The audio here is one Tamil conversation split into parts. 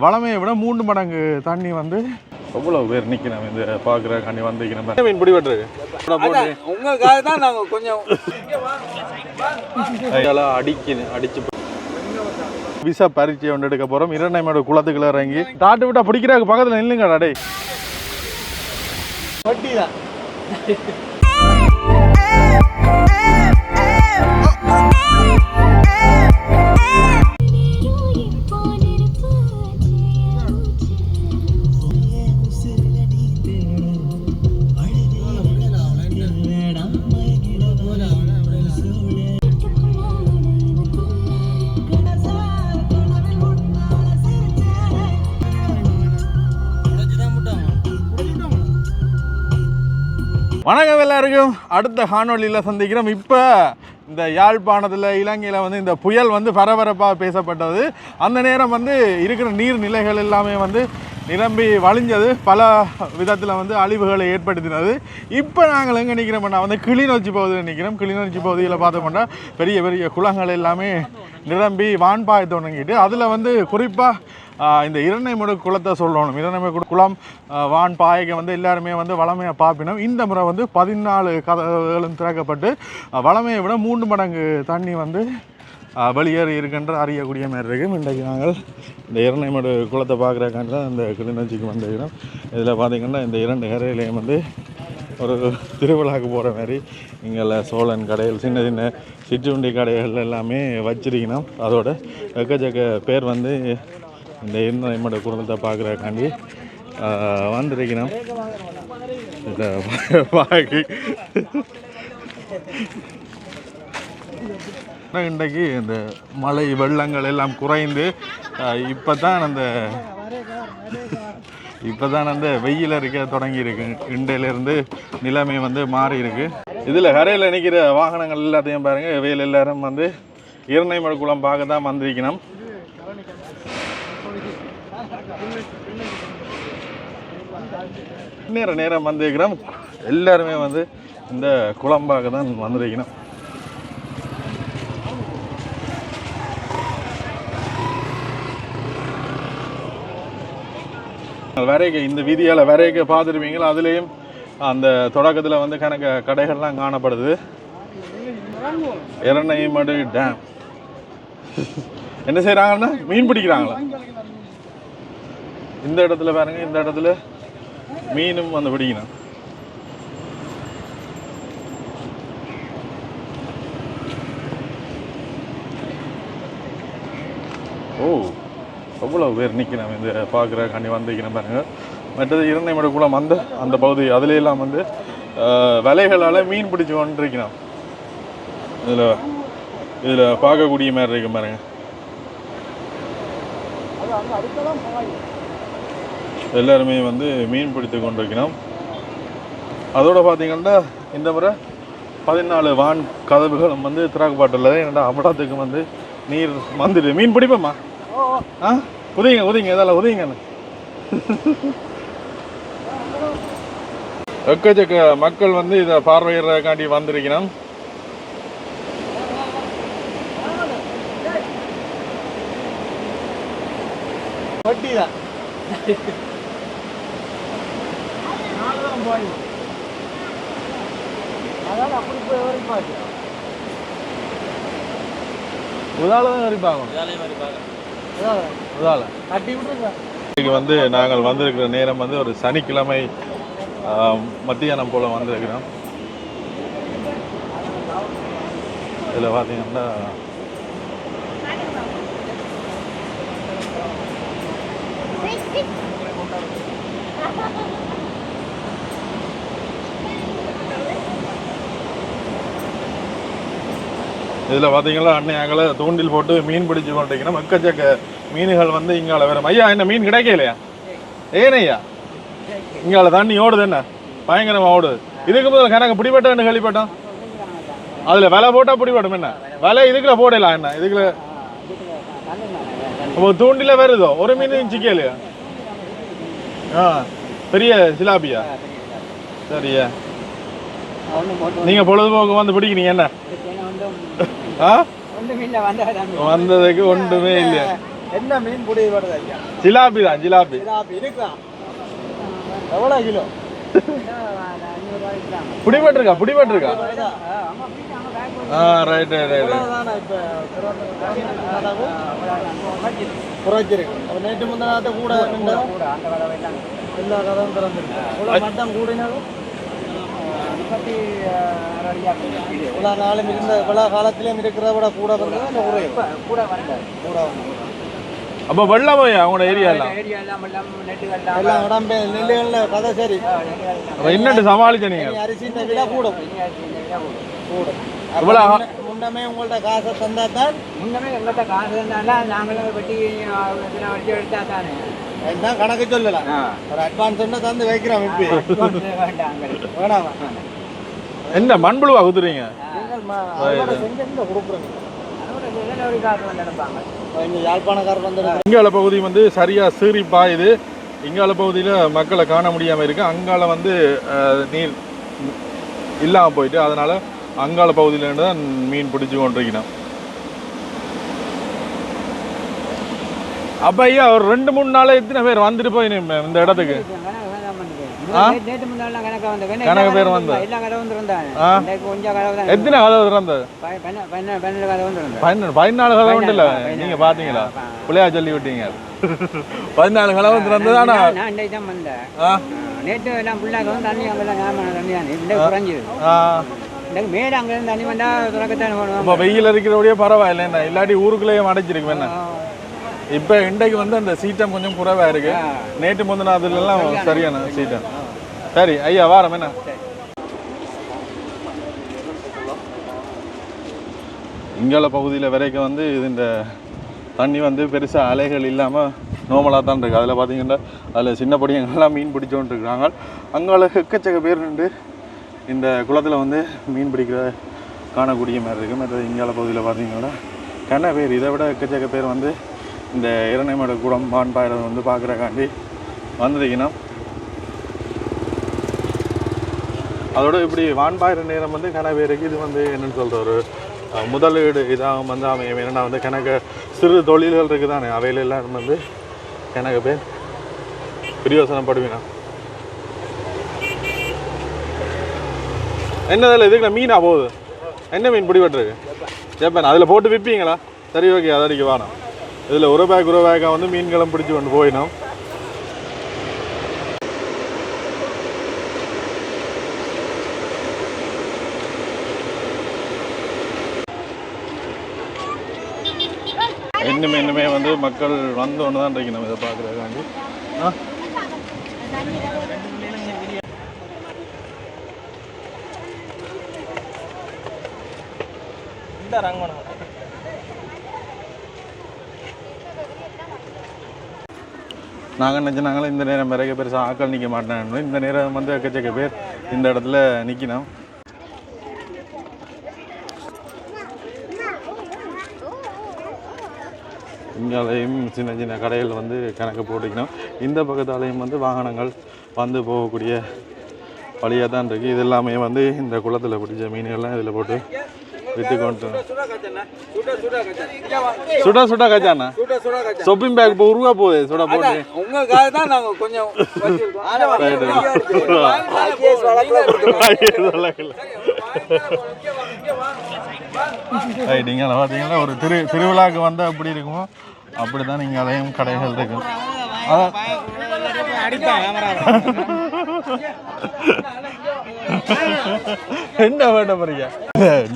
வளமையை விட மூன்று மடங்கு தண்ணி வந்து எவ்வளவு பேர் நிற்கிறோம் இந்த பார்க்குற கண்ணி வந்து மீன் பிடி வெட்டுருக்கு உங்களுக்காக தான் நாங்கள் கொஞ்சம் அடிக்கு அடிச்சு விசா பரீட்சை ஒன்று எடுக்க போகிறோம் இரண்டைமோட குளத்துக்குள்ள இறங்கி. தாட்டு விட்டா பிடிக்கிறாங்க பக்கத்தில் நில்லுங்கடா டேய். வட்டி தான் வணக்கம் எல்லாருக்கும். அடுத்த காணொலியில் சந்திக்கிறோம். இப்போ இந்த யாழ்ப்பாணத்தில் இலங்கையில் வந்து இந்த புயல் வந்து பரபரப்பாக பேசப்பட்டது. அந்த நேரம் வந்து இருக்கிற நீர்நிலைகள் எல்லாமே வந்து நிரம்பி வழிஞ்சது. பல விதத்தில் வந்து அழிவுகளை ஏற்படுத்தினது. இப்போ நாங்கள் எங்கே நிற்கிறோம்னா வந்து கிளிநொச்சி பகுதியில் நிற்கிறோம் கிளிநொச்சி பகுதியில் பார்த்தோம்னா பெரிய பெரிய குளங்கள் எல்லாமே நிரம்பி வான்பாய் தொடங்கிட்டு அதில் வந்து குறிப்பாக இந்த இரணைமடு குளத்தை சொல்லணும். இரணைமடு குளம் வான் பாயகம் வந்து எல்லாருமே வந்து வளமையாக பார்ப்பினோம். இந்த முறை வந்து பதினாலு கதவுகளும் திறக்கப்பட்டு வளமையை விட மூன்று மடங்கு தண்ணி வந்து வெளியேறி இருக்கின்ற அறியக்கூடிய மாதிரி இருக்கும் இன்றைக்கு நாங்கள் இந்த இரணைமடு குளத்தை பார்க்குறக்காண்ட இந்த கிளிநொச்சிக்கு வந்திருக்கிறோம் இதில் பார்த்திங்கன்னா இந்த இரண்டு கரையிலையும் வந்து ஒரு திருவிழாவுக்கு போகிற மாதிரி இங்கே சோழன் கடைகள் சின்ன சின்ன சிற்றுண்டி கடைகள் எல்லாமே வச்சிருக்கணும். அதோட எக்கச்சக்க பேர் வந்து இந்த இரண்டைமடு குடும்பத்தை பார்க்குறக்காண்டி வந்திருக்கணும். இந்த பாக்கி இன்றைக்கு இந்த மழை வெள்ளங்கள் எல்லாம் குறைந்து இப்போ தான் அந்த இப்போ தான் அந்த வெயில் இருக்க தொடங்கியிருக்கு. இண்டையிலேருந்து நிலைமை வந்து மாறி இருக்கு இதில் கரையில் நிற்கிற வாகனங்கள் எல்லாத்தையும் பாருங்கள் இவையில் எல்லாரும் வந்து இரணைமடு குளம் பார்க்க தான் வந்திருக்கணும். நேர நேரம் வந்திருக்கிறோம். எல்லாருமே வந்து இந்த குழம்பாக தான் வந்திருக்கணும் வரைக இந்த வீதியால் வரைக பார்த்துருப்பீங்களா? அதுலேயும் அந்த தொடக்கத்தில் வந்து கணக்கு கடைகள்லாம் காணப்படுது. இரணைமடு டேம். என்ன செய்கிறாங்கன்னா மீன் பிடிக்கிறாங்களா? இந்த இடத்துல பாருங்க இந்த இடத்துல மீனும் வந்து பிடிக்கணும். ஓ எவ்வளோ பேர் நிற்கிறோம் இந்த பார்க்குற கண்ணி வந்திருக்கிறேன் பாருங்கள் மற்றது இரண்டைமடு குளம் அந்த அந்த பகுதி அதுல எல்லாம் வந்து வலைகளால் மீன் பிடிச்சி கொண்டிருக்கிறோம் இதில் இதில் பார்க்கக்கூடிய மாதிரி இருக்கு பாருங்க. எல்லாருமே வந்து மீன் பிடித்து கொண்டிருக்கிறோம். அதோட பார்த்தீங்கன்னா இந்த முறை பதினாலு வான் கதவுகளும் வந்து திராக்குப்பாட்டில் என்னடா அபடத்துக்கு வந்து நீர் வந்துடு மீன் பிடிப்போம்மா ஆ? உதவிங்க உதவிங்க இதெல்லாம் உதவிங்க எக்கச்சக்க மக்கள் வந்து இதை பார்வையிடறதுக்காண்டி வந்திருக்கிறோம். வட்டி தான் அதாவது அப்படி போய் வரைக்கும் பாரு. உதால தான் வரிப்பாங்க அதான் உதால. கட்டி விட்டுருங்க. இன்னைக்கு வந்து நாங்கள் வந்திருக்கிற நேரம் வந்து ஒரு சனிக்கிழமை மத்தியானம் போல் வந்திருக்கிறோம். இதில் பார்த்தீங்கன்னா இதில் பார்த்தீங்களா அன்னை அங்கே தூண்டில் போட்டு மீன் பிடிச்சு கொண்டீங்கன்னா எக்கச்சக்க மீன்கள் வந்து இங்கால வேற ஐயா என்ன மீன் கிடைக்கலையா? ஏனையா? இங்கால தண்ணி ஓடுது என்ன? பயங்கரமா ஓடுது. இதுக்கு முதல்ல கணக்கு பிடிபட்டேன்னு கேள்விப்பட்டோம்? அதுல விலை போட்டா பிடிபடும் என்ன? விலை இதுக்குள்ள போடலாம் என்ன? இதுக்குள்ள அப்போ தூண்டில வருதோ? ஒரு மீன் சிக்கலையா ஆ பெரிய சிலாபியா? சரியா. நீங்க பொழுதுபோக்கு வந்து பிடிக்கிறீங்க என்ன? ஆ? ஒன்றும் இல்லை வந்தால் வந்ததுக்கு ஒன்றுமே இல்லையா? என்ன மீன் பிடி வருது ஜிலாபி தான் ஜிலாபி. ஜிலாபி இருக்கலாம் எவ்வளோ கிலோ? பிடிபட்டிருக்கா பிடிபட்டிருக்கா? ஆ ரைட் ரைட் ரைட் குறைச்சிருக்கு. நேற்று முந்தினாத்த கூட எல்லா கதவும் திறந்துருக்கு. இவ்வளோ மட்டம் கூடினதும் இவ்வளோ நாளும் இருந்த இவ்வளோ காலத்திலையும் இருக்கிறத விட கூட வந்தது குறையும் கூட வந்தது கூட வந்தது அப்போ வெள்ளமையா உங்களோட ஏரியாலாம் எல்லாம்? உடம்பு நெல்லுகளில் கதை சரி அப்போ என்னட்டு சமாளிச்ச நீங்க? அரிசி இந்த விலை கூடும் கூடும் இவ்வளோ முன்னமே உங்கள்ட்ட காசை தந்தா தான் முன்னமே எங்கிட்ட காசு இருந்தாலும் நாங்களும் வெட்டி வச்சு எடுத்தா தானே? என்ன கணக்கு சொல்லலாம் ஒரு அட்வான்ஸ் ஒன்று தந்து வைக்கிறோம் இப்போ வேணாமா என்ன மண்புழுவா குத்துறீங்க இங்கால பகுதி வந்து சரியா சீறி பாயுது இங்கால பகுதியில் மக்களை காண முடியாம இருக்கு அங்கால வந்து நீர் இல்லாம போயிட்டு அதனால அங்கால பகுதியில இருந்து தான் மீன் பிடிச்சு கொண்டிருக்கணும் அப்ப ஐயா ஒரு ரெண்டு மூணு நாள் எத்தனை பேர் வந்துட்டு போய் இந்த இடத்துக்கு? கணக்கு வந்து பேர் வந்து. எத்தனை கதவு திறந்தது? பன்னெண்டு பதினாலு கதவு உண்டுல. நீங்க பாத்தீங்களா? பிள்ளையா சொல்லி விட்டீங்க. பதினாலு கதவு திறந்தது ஆனா நேற்று எல்லாம் பிள்ளைங்க வந்து தண்ணி அங்கெல்லாம் ஞாபகம் தண்ணி தான் இன்றைக்கு குறைஞ்சிது. ஆ. இன்றைக்கு மேலே அங்கேருந்து தண்ணி வந்தால் துறக்கத்தான் இப்ப வெயில் இருக்கிறபடியே பரவாயில்ல என்ன இல்லாட்டி ஊருக்குள்ளேயே அடைச்சிருக்கு இப்ப இன்றைக்கு வந்து அந்த சீட்டம் கொஞ்சம் குறைவா இருக்கு. நேற்று முந்தின அதுல எல்லாம் சரியான சீட்டம் சரி ஐயா வாரம் என்ன? இங்கால பகுதியில் வரைக்கும் வந்து இது இந்த தண்ணி வந்து பெருசாக அலைகள் இல்லாமல் நோமலாக தான் இருக்குது அதில் பார்த்தீங்கன்னா அதில் சின்ன பொடியங்கள்லாம் மீன் பிடிச்சோன்ட்டு இருக்கிறாங்க. அங்கால எக்கச்சக்க பேர் நின்று இந்த குளத்தில் வந்து மீன் பிடிக்கிற காணக்கூடிய மாதிரி இருக்குது மற்றது இங்கால பகுதியில் பார்த்தீங்கன்னா கன பேர். இதை விட எக்கச்சக்க பேர் வந்து இந்த இரணைமட குடம் பான்பாயிரை வந்து பார்க்குறக்காண்டி வந்திருக்கணும் அதோட இப்படி வான்பாயிர நேரம் வந்து கன பேருக்கு இது வந்து என்னன்னு சொல்கிற ஒரு முதலீடு இதாக வந்து அமையும். என்னென்னா வந்து கணக்கு சிறு தொழில்கள் இருக்குதானே? அவையில் எல்லாம் வந்து கணக்கு பேர் பிரயோசனப்படுவீனா என்னதில் இதுக்குள்ள மீனா போகுது. என்ன மீன் பிடிபட்டுருக்கு? ஜப்பான். அதில் போட்டு விற்பீங்களா சரி ஓகே அதடிக்கு வேணாம் இதில் ஒரு பேக் ஒரு பேக்காக வந்து மீன்களும் பிடிச்சி கொண்டு போயினோம். இன்னுமே இன்னுமே வந்து மக்கள் வந்த ஒன்று தான் இருக்கணும் இதை பார்க்குறதுக்காண்டி. ஆ? இந்த நாங்கள் நினச்சினாங்களே இந்த நேரம் பிறகு பெருசாக ஆக்கள் நிற்க மாட்டேன் இந்த நேரம் வந்து எக்கச்சக்க பேர் இந்த இடத்துல நிற்கணும் இங்காலையும் சின்ன சின்ன கடைகள் வந்து கணக்கு போட்டுக்கணும். இந்த பக்கத்தாலையும் வந்து வாகனங்கள் வந்து போகக்கூடிய வழியாக தான் இருக்குது இது எல்லாமே வந்து இந்த குளத்தில் பிடிச்ச மீன்கள்லாம் இதில் போட்டு விட்டு கொண்டு சுடா சுடா கச்சாண்ணா ஷாப்பிங் பேக் இப்போ உருவா போகுது சுடா போட்டு. உங்களுக்காக தான் நாங்கள் கொஞ்சம் இங்கே பார்த்தீங்கன்னா ஒரு திரு திருவிழாக்கு வந்தால் எப்படி இருக்குமோ அப்படி தான் நீங்கள் அலையும் கடைகள் இருக்கும் அதான். என்ன வேண்ட போறீங்க?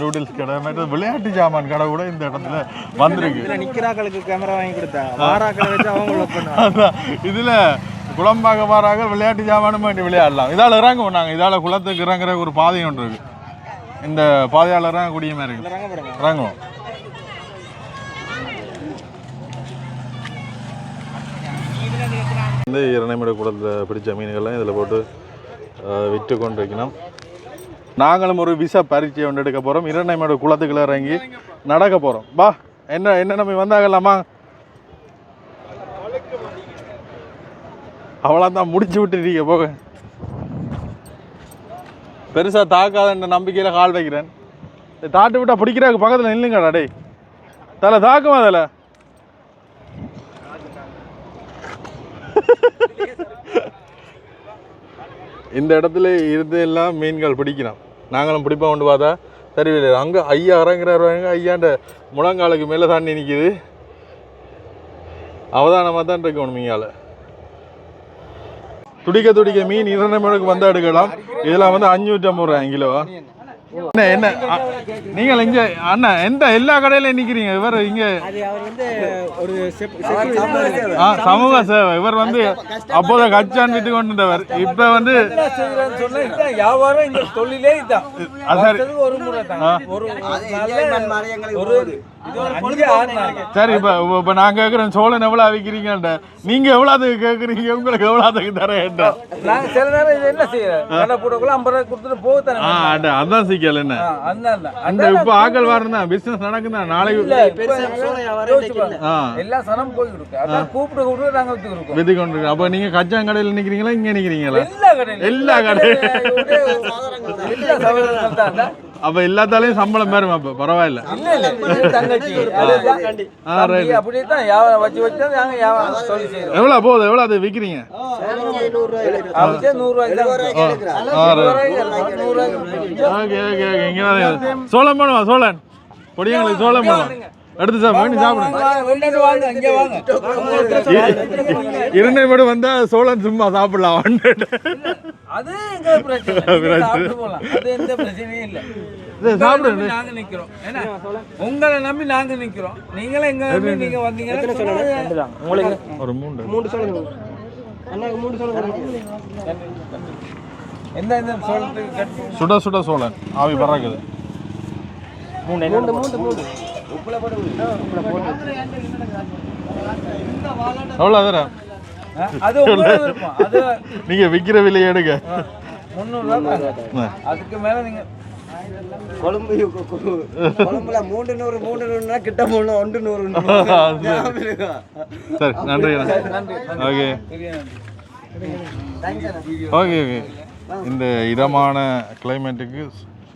நூடுல்ஸ் கடை மற்றது விளையாட்டு ஜாமான் கடை கூட இந்த இடத்துல வந்திருக்கு. நிக்கிறாக்களுக்கு கேமரா வாங்கி கொடுத்தா? வாராக்களை வச்சு அவங்க பண்ணுவாங்க. அதான் இதுல குளம்பாக பாராக விளையாட்டு ஜாமானும் வேண்டி விளையாடலாம். இதால இறங்குவோம் நாங்கள் இதால குளத்துக்கு இறங்குற ஒரு பாதை ஒன்று இருக்கு. இந்த பாதையால இறங்கக்கூடிய மாதிரி இருக்கு. இறங்குவோம். வந்து இரணைமட குளத்தில் பிடிச்ச மீன்கள்லாம் இதில் போட்டு விற்று கொண்டு வைக்கணும் நாங்களும் ஒரு விசா பரீட்சை ஒன்று எடுக்க போகிறோம் இரணைமட குளத்துக்குள்ள இறங்கி நடக்க போகிறோம் வா என்ன என்ன நம்ம வந்தாகலாமா? அவ்வளோதான் முடிச்சு விட்டுருக்கீங்க போக பெருசாக தாக்காதன்ற நம்பிக்கையில் கால் வைக்கிறேன். தாட்டு விட்டா பிடிக்கிறாங்க பக்கத்தில் நில்லுங்கடா டே தலை தாக்குமா அதில் இந்த இடத்துல இருந்து எல்லாம் மீன்கள் பிடிக்கணும். நாங்களும் பிடிப்போம் கொண்டு பார்த்தா தெரியவில்லை அங்கே ஐயா இறங்குறாருவாங்க ஐயாண்ட முழங்காலுக்கு மேலே தாண்டி நிற்கிது அவதானமாக தான் இருக்கணும் மீங்கால துடிக்க துடிக்க மீன் இரண்டு மணிக்கு வந்து எடுக்கலாம். இதெல்லாம் வந்து அஞ்சூற்றி ஐம்பது ரூபாய் கிலோவா என்ன என்ன நீங்கள் இங்கே அண்ணா எந்த எல்லா கடையில நிற்கிறீங்க? இவர் இங்கே அது அவர் வந்து ஒரு ஆ சமூக சேவை இவர் வந்து அப்போத கச்சான் வித்து கொண்டிருந்தவர் இப்போ வந்து வியாபாரம் இந்த தொழிலே இதான். சரி. ஒரு முறை தான். ஒரு சரி இப்போ இப்போ நான் கேட்குறேன் சோழன் எவ்வளோ விற்கிறீங்கன்ற நீங்கள் எவ்வளோதுக்கு கேட்குறீங்க உங்களுக்கு எவ்வளோதுக்கு தரேன் நாங்க சில நேரம் இது என்ன போடக்குள்ள ஐம்பது ரூபாய் கொடுத்துட்டு அட அதான் சிக்கல் என்ன? அதான் அந்த இப்போ ஆக்கள் வரணும் பிஸ்னஸ் நடக்குதா நாளைக்கு எல்லா சனம் அதான் கூப்பிட்டு கூப்பிட்டு நாங்க கொண்டு அப்போ நீங்கள் கச்சான் கடையில் நிற்கிறீங்களா இங்கே நிற்கிறீங்களா எல்லா கடையிலும். அப்போ எல்லாத்தாலையும் சம்பளம் பேரும் அப்போ பரவாயில்ல இல்ல இல்ல இது தங்கச்சி அதுதான் ஆ ரைட் அப்படியே தான் வியாபாரம் வச்சு வச்சு தான் நாங்க வியாபாரம் தொழில் செய்யறோம் எவ்வளோ போகுது எவ்வளோ அது தான் சோளம் பண்ணுவா சோழன் பொடியங்களுக்கு சோளம் பண்ணுவா எடுத்து சாப்பிடு வேண்டி சாப்பிடுங்க வாங்க, வாங்க இரண்டை மட்டும் வந்தா சோழன் சும்மா சாப்பிடலாம் அது எங்க பிரச்சனை? நீங்க சாப்பிட்டு போலாம். அது எந்த பிரச்சனையும் இல்ல. நாங்க நிக்கிறோம். என்ன உங்களை நம்பி நாங்க நிக்கிறோம். நீங்களும் எங்க நம்பி நீங்க வந்தீங்கன்னா உங்களுக்கு? ஒரு மூணு மூணு சொல்லுங்க. அண்ணாக்கு மூணு சொல்லுங்க. எந்த எந்த சொல்றதுக்கு கட் சுட சுட சோழன். ஆவி பறக்குது. மூணு மூணு மூணு உப்புல போட்டு உப்புல போட்டு. எவ்வளோ தர அது அது நீங்க விற்கிற விலையை எடுங்க. முந்நூறு ரூபாய் பாருங்க. ஆ. அதுக்கு மேல நீங்க கொழும்பு கொழும்புல மூன்று நூறு மூன்று நூறுனா கிட்ட மூணு ஒன்று நூறு. சரி. நன்றி ஓகே. Okay okay. இந்த இதமான கிளைமேட்டுக்கு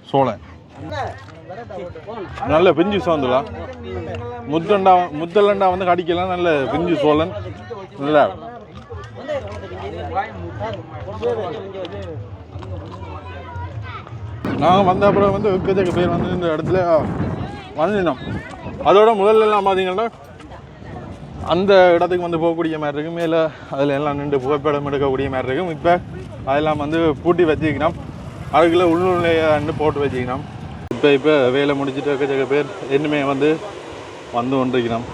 சோளன் நல்ல பிஞ்சு சோந்துலா முத்தண்டா முத்தலண்டா வந்து கடிக்கலாம். நல்ல பிஞ்சு சோழன் நல்லா நாங்கள் வந்த அப்புறம் வந்து எக்கச்சக்க பேர் வந்து இந்த இடத்துல வந்துட்டோம் அதோட முதல்ல எல்லாம் பார்த்தீங்கன்னா அந்த இடத்துக்கு வந்து போகக்கூடிய மாதிரி இருக்கும். மேலே அதில் எல்லாம் நின்று புகைப்படம் எடுக்கக்கூடிய மாதிரி இருக்கும். இப்போ அதெல்லாம் வந்து பூட்டி வச்சுக்கணும் அதுக்குள்ளே உள்ளுள்ளையாண்டு போட்டு வச்சுக்கணும் இப்போ இப்போ வேலை முடிச்சுட்டு எக்கச்சக்க பேர் இன்னுமே வந்து வந்து கொண்டிருக்கிறோம்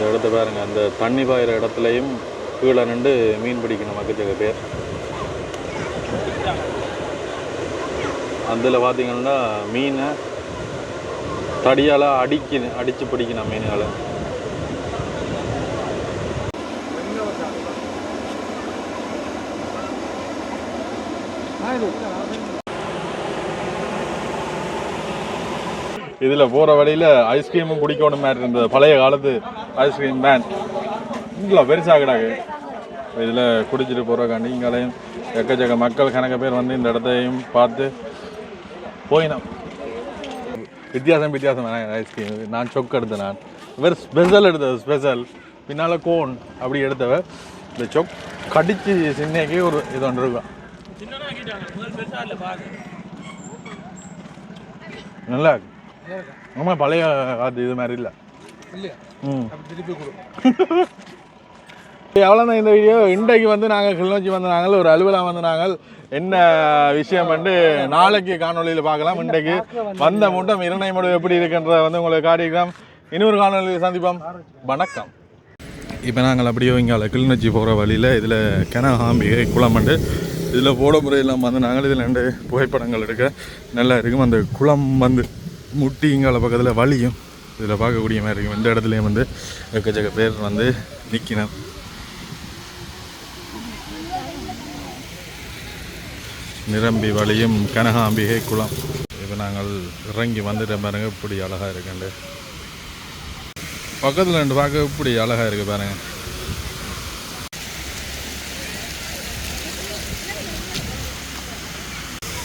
இந்த இடத்த பாருங்க. அந்த தண்ணி பாயிற இடத்துலையும் கீழே நின்று மீன் பிடிக்கணும் எக்கச்சக்க பேர். அதில் பார்த்தீங்கன்னா மீனை தடியால் அடிக்க அடித்து பிடிக்கணும் மீன்களை. இதில் போகிற வழியில் ஐஸ்கிரீமும் குடிக்கணும் மாதிரி இருந்தது. பழைய காலத்து ஐஸ்கிரீம் மேன் இங்கே பெருசாகடாங்க இதில் குடிச்சிட்டு போகிறக்காண்டி இங்கேயும் எக்கச்சக்க மக்கள் கணக்க பேர் வந்து இந்த இடத்தையும் பார்த்து போயினோம். வித்தியாசம் வித்தியாசம் ஐஸ்கிரீம் நான் சொக்கு எடுத்தேன் நான். இவர் ஸ்பெஷல் எடுத்தது ஸ்பெஷல் பின்னால் கோன் அப்படி எடுத்தவ இந்த சொக் கடிச்சு சின்னைக்கு ஒரு இது ஒன்று இருக்கும். நல்லா இருக்கு. ஆமாம் பழைய காலத்து இது மாதிரி இல்லை. ம். எவ்வளோதான் இந்த வீடியோ இன்றைக்கு வந்து நாங்கள் கிளிநொச்சி வந்து நாங்கள் ஒரு அலுவலகம் வந்து நாங்கள் என்ன விஷயம் வந்து நாளைக்கு காணொளியில் பார்க்கலாம். இன்றைக்கு வந்த மூட்டம் இரண்டை மட்டும் எப்படி இருக்குன்றத வந்து உங்களுக்கு காட்டிக்கலாம் இன்னொரு காணொளியில் சந்திப்போம். வணக்கம். இப்போ நாங்கள் அப்படியே இங்கே கிளிநொச்சி போகிற வழியில் இதில் கனகாம்பிகை குளம் வந்து இதில் போட முறையெல்லாம் வந்து நாங்கள் இதில் ரெண்டு புகைப்படங்கள் எடுக்க நல்லா இருக்கும். அந்த குளம் வந்து முட்டிங்கால பக்கத்தில் வழியும் இதில் பார்க்கக்கூடிய மாதிரி இருக்கும். இந்த இடத்துலையும் வந்து எக்கச்சக்க பேர் வந்து நிற்கணும் நிரம்பி வழியும் கனகாம்பிகை குளம். இப்போ நாங்கள் இறங்கி வந்துட்ட பாருங்க இப்படி அழகாக இருக்குண்டு. பக்கத்தில் ரெண்டு பார்க்க இப்படி அழகாக இருக்கு பாருங்கள்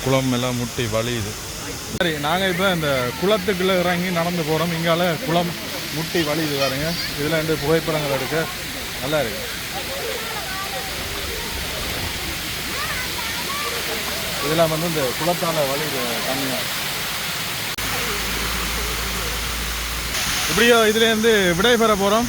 குளம் எல்லாம் முட்டி வலியுது. சரி நாங்கள் இப்போ இந்த குளத்துக்குள்ளே இறங்கி நடந்து போகிறோம் இங்கால குளம் முட்டி வழி இது பாருங்க. இதில் ரெண்டு புகைப்படங்கள் இருக்கு. நல்லா இருக்கு. இதெல்லாம் வந்து இந்த குளத்தால் வலி கம்மியாக இப்படியோ இதுலேருந்து விடைபெற போகிறோம்